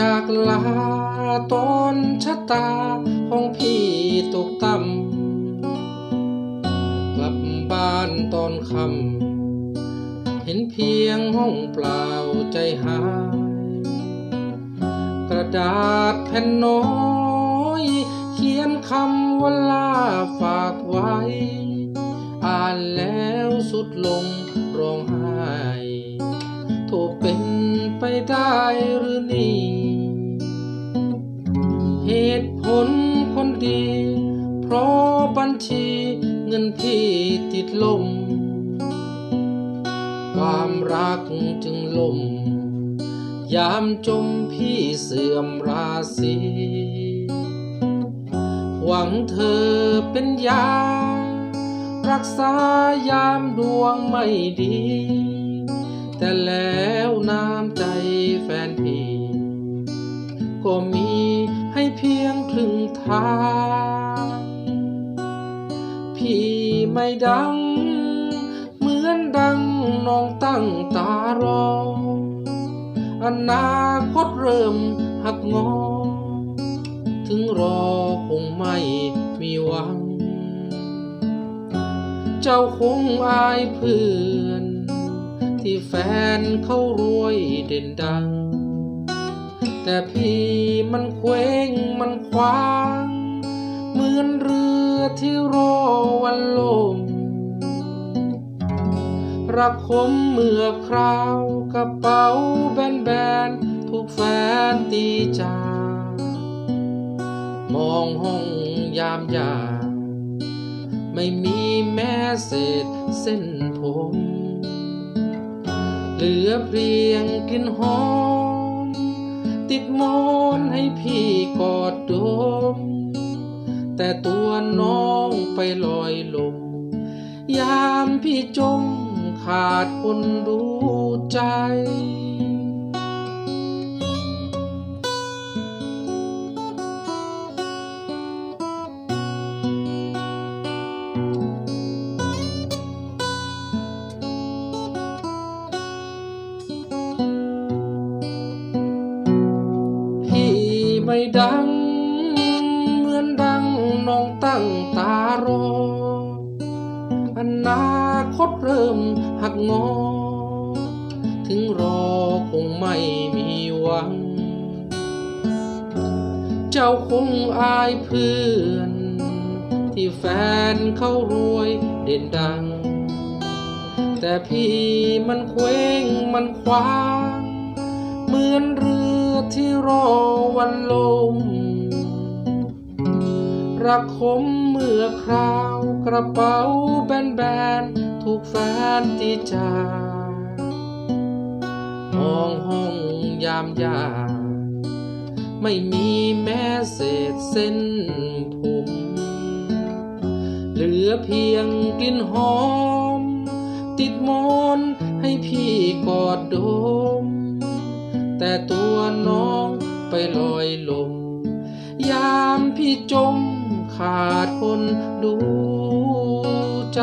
จากลาตอนชะตาของพี่ตกต่ำกลับบ้านตอนค่ำเห็นเพียงห้องเปล่าใจหาย กระดาษแผ่นน้อยเขียนคำว่าลาฝากไว้ อ่านแล้วสุดลงร้องไห้โทเป็นไปได้หรือนี่ ดี เพราะบัญชีเงินพี่ติดลม ความรักจึงล่มยามจมพี่เสื่อมราศีหวังเธอเป็นยา รักษายามดวงไม่ดี แต่แล้วน้ำใจแฟนพี่ ก็มี พียงครึ่งทาง พี่ไม่ดัง เหมือนดังน้องตั้งตารอ อนาคตเริ่มหักงอ ถึงรอคงไม่มีหวัง เจ้าคงอายเพื่อน ที่แฟนเขารวยเด่นดัง แต่พี่มันเคว้งมันคว้าง เหมือนเรือที่รอวันลม รักคมเมื่อคราวกระเป๋าแบนๆถูกแฟนตีจามองห้องยามยาไม่มีแม้เศษเส้นผม เหลือเพียงกลิ่นหอม ติดมอนให้พี่กอดดม แต่ตัวน้องไปลอยลม ยามพี่จมขาดคนดูใจ ไม่ดัง เหมือนดังน้องตั้งตารออนาคตเริ่มหักงอ ถึงรอคงไม่มีหวัง เจ้าคงอายเพื่อน ที่แฟนเขารวยเด่นดัง แต่พี่มันเคว้งมันคว้าง เหมือนเรือ อที่รอวันลม รักคมเมื่อคราวกระเป๋าแบนๆถูกแฟนตีจากมองห้องยามยาไม่มีแม้เศษเส้นผมเหลือเพียงกลิ่นหอม ติดมอนให้พี่กอดดม แต่ตัวน้องไปลอยลม ยามพี่จมขาดคนดูใจ